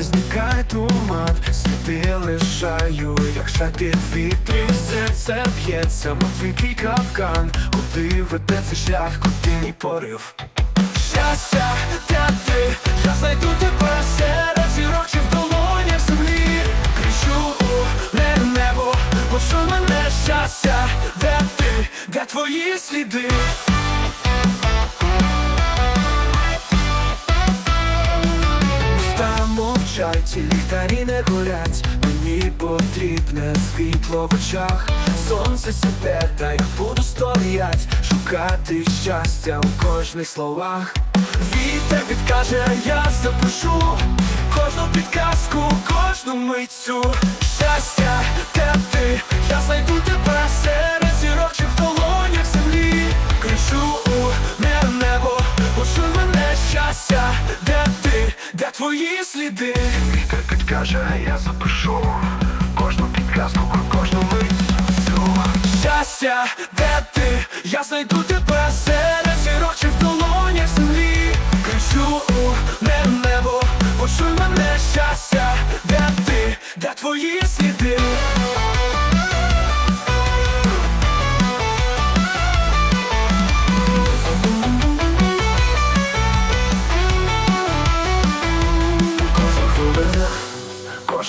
Звідти зникає туман, сліди лишаю, як шати вітрі серце б'ється, мов твій капкан, куди веде цей шлях, куди мій порив. Щастя, де ти, я знайду тебе серед зірок чи в долонях землі. Кричу у не небо, почуй мене щастя, де ти, де твої сліди. Мовчать, і ліхтарі не горять Мені потрібне світло в очах. Сонце сяде, та я буду стоять Шукати щастя у кожних словах. Вітер підкаже, я запишу Кожну підказку, кожну митцю. Щастя, твої сліди. Вітер підкаже, я запишу Кожну підказку, кожну мить. Щастя, де ти, я знайду тебе серед зірок чи в долонях землі. Кричу у не небо, почуй мене щастя, де ти, де твої сліди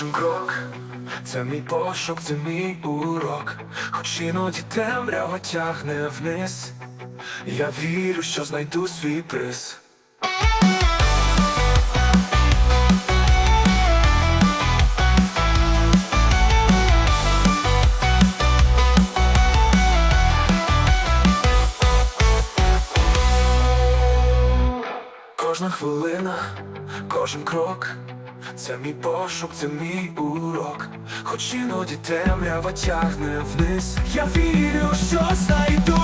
кожен крок, це мій пошук, це мій урок. Хоч іноді темрява тягне вниз. Я вірю, що знайду свій приз. Кожна хвилина, кожен крок, це мій пошук, це мій урок. Хоч іноді темрява тягне вниз. Я вірю, що знайду